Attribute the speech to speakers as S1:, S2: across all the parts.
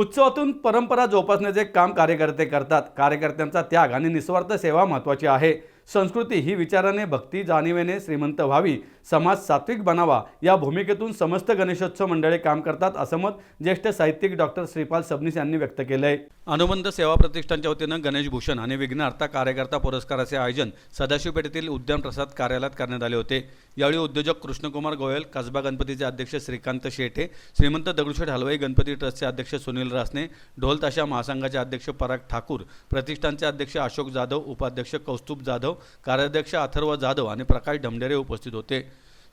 S1: उत्सवातून परंपरा जोपासण्याचे काम कार्यकर्ते करतात. कार्यकर्त्यांचा त्याग आणि निस्वार्थ सेवा महत्त्वाची आहे. संस्कृती ही विचाराने भक्ती जाणीवेने श्रीमंत व्हावी. समाज सात्विक बनावा. या भूमिकेतून समस्त गणेशोत्सव मंडळे काम करतात असं मत ज्येष्ठ साहित्यिक डॉक्टर श्रीपाल सबनीस यांनी व्यक्त केलं आहे अनुबंध सेवा प्रतिष्ठानच्या वतीनं गणेश भूषण आणि विघ्नहर्ता कार्यकर्ता पुरस्काराचे आयोजन सदाशिव पेठेतील उद्यान प्रसाद कार्यालयात करण्यात आले होते. यावेळी उद्योजक कृष्णकुमार गोयल कसबा गणपतीचे अध्यक्ष श्रीकांत शेटे श्रीमंत दगडूशेठ हलवाई गणपती ट्रस्टचे अध्यक्ष सुनील रासने ढोल ताशा महासंघाचे अध्यक्ष पराग ठाकूर प्रतिष्ठानचे अध्यक्ष अशोक जाधव उपाध्यक्ष कौस्तुभ जाधव कार्याध्यक्ष अथर्व जाधव आणि प्रकाश ढमढेरे उपस्थित होते.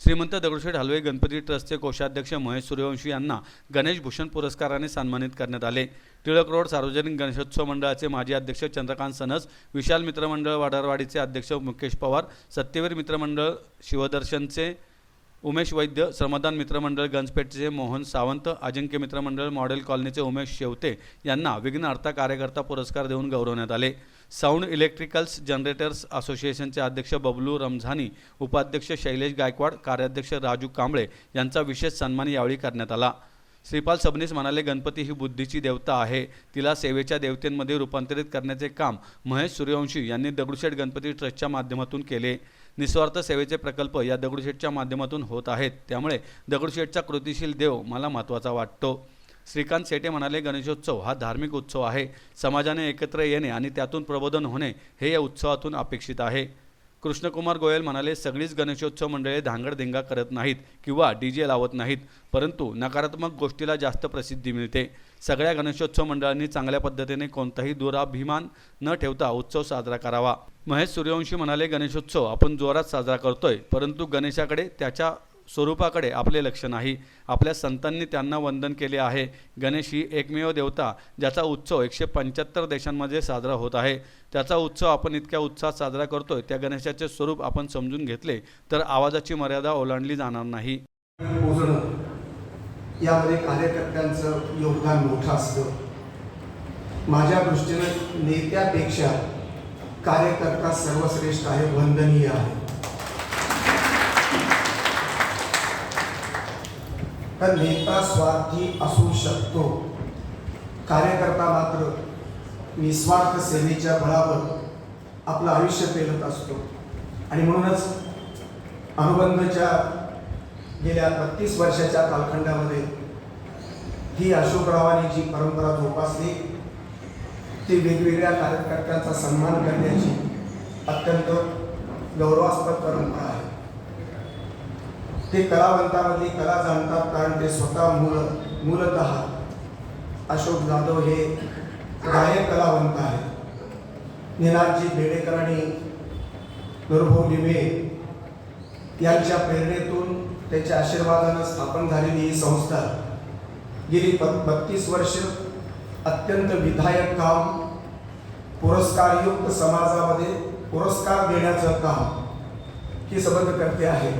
S1: श्रीमंत दगडूशेठ हलवे गणपती ट्रस्टचे कोषाध्यक्ष महेश सूर्यवंशी यांना गणेश भूषण पुरस्काराने सन्मानित करण्यात आले. टिळक रोड सार्वजनिक गणेशोत्सव मंडळाचे माजी अध्यक्ष चंद्रकांत सनस विशाल मित्रमंडळ वाडारवाडीचे अध्यक्ष मुकेश पवार सत्यवीर मित्रमंडळ शिवदर्शनचे उमेश वैद्य श्रमदान मित्रमंडळ गंजपेठचे मोहन सावंत अजिंक्य मित्रमंडळ मॉडेल कॉलनीचे उमेश शेवते यांना विघ्नहर्ता कार्यकर्ता पुरस्कार देऊन गौरवण्यात आले. साऊंड इलेक्ट्रिकल्स जनरेटर्स असोसिएशनचे अध्यक्ष बबलू रमझानी उपाध्यक्ष शैलेश गायकवाड कार्याध्यक्ष राजू कांबळे यांचा विशेष सन्मान यावेळी करण्यात आला. श्रीपाल सबनीस म्हणाले गणपती ही बुद्धीची देवता आहे. तिला सेवेच्या देवतेमध्ये रूपांतरित करण्याचे काम महेश सूर्यवंशी यांनी दगडूशेठ गणपती ट्रस्टच्या माध्यमातून केले. निस्वार्थ सेवेचे प्रकल्प या दगडूशेठच्या माध्यमातून होत आहेत. त्यामुळे दगडूशेठचा कृतिशील देव मला महत्त्वाचा वाटतो. श्रीकांत शेटे म्हणाले गणेशोत्सव हा धार्मिक उत्सव आहे. समाजाने एकत्र येणे आणि त्यातून प्रबोधन होणे हे या उत्सवातून अपेक्षित आहे. कृष्णकुमार गोयल म्हणाले सगळीच गणेशोत्सव मंडळे धांगडधिंगा करत नाहीत किंवा डी जे लावत नाहीत परंतु नकारात्मक गोष्टीला जास्त प्रसिद्धी मिळते. सगळ्या गणेशोत्सव मंडळांनी चांगल्या पद्धतीने कोणताही दुराभिमान न ठेवता उत्सव साजरा करावा. महेश सूर्यवंशी म्हणाले गणेशोत्सव आपण जोरात साजरा करतोय परंतु गणेशाकडे त्याच्या स्वरूपाकडे आपले लक्ष नाही. आपल्या संतांनी त्यांना वंदन केले आहे. गणेश ही एकमेव देवता ज्याचा उत्सव एकशे पंच्याहत्तर देशांमध्ये साजरा होत आहे. त्याचा उत्सव आपण इतक्या उत्साहात साजरा करतोय. त्या गणेशाचे स्वरूप आपण समजून घेतले तर आवाजाची मर्यादा ओलांडली जाणार नाही.
S2: यामध्ये कार्यकर्त्यांचं योगदान मोठं असतं. माझ्या दृष्टीनं नेत्यापेक्षा कार्यकर्ता सर्वश्रेष्ठ आहे वंदनीय आहे. तर नेता स्वार्थी असू शकतो. कार्यकर्ता मात्र निस्वार्थ सेवेच्या बळावर आपलं आयुष्य पेलत असतो. आणि म्हणूनच अनुबंधच्या गेल्या बत्तीस वर्षाच्या कालखंडामध्ये ही अशोकरावांनी जी परंपरा जोपासली ती वेगवेगळ्या कार्यकर्त्यांचा सन्मान करण्याची अत्यंत गौरवास्पद परंपरा आहे. ते कलावंतामधली कला जाणतात कारण ते स्वतः मूल मूलत अशोक जाधव हे गायक कलावंत आहेत. निनादजी बेडेकर आणि नरभाऊ लिमे यांच्या प्रेरणेतून त्याच्या आशीर्वादानं स्थापन झालेली ही संस्था गेली प बत्तीस वर्ष अत्यंत विधायक काम पुरस्कारयुक्त समाजामध्ये पुरस्कार देण्याचं काम ही सबंध करते आहे.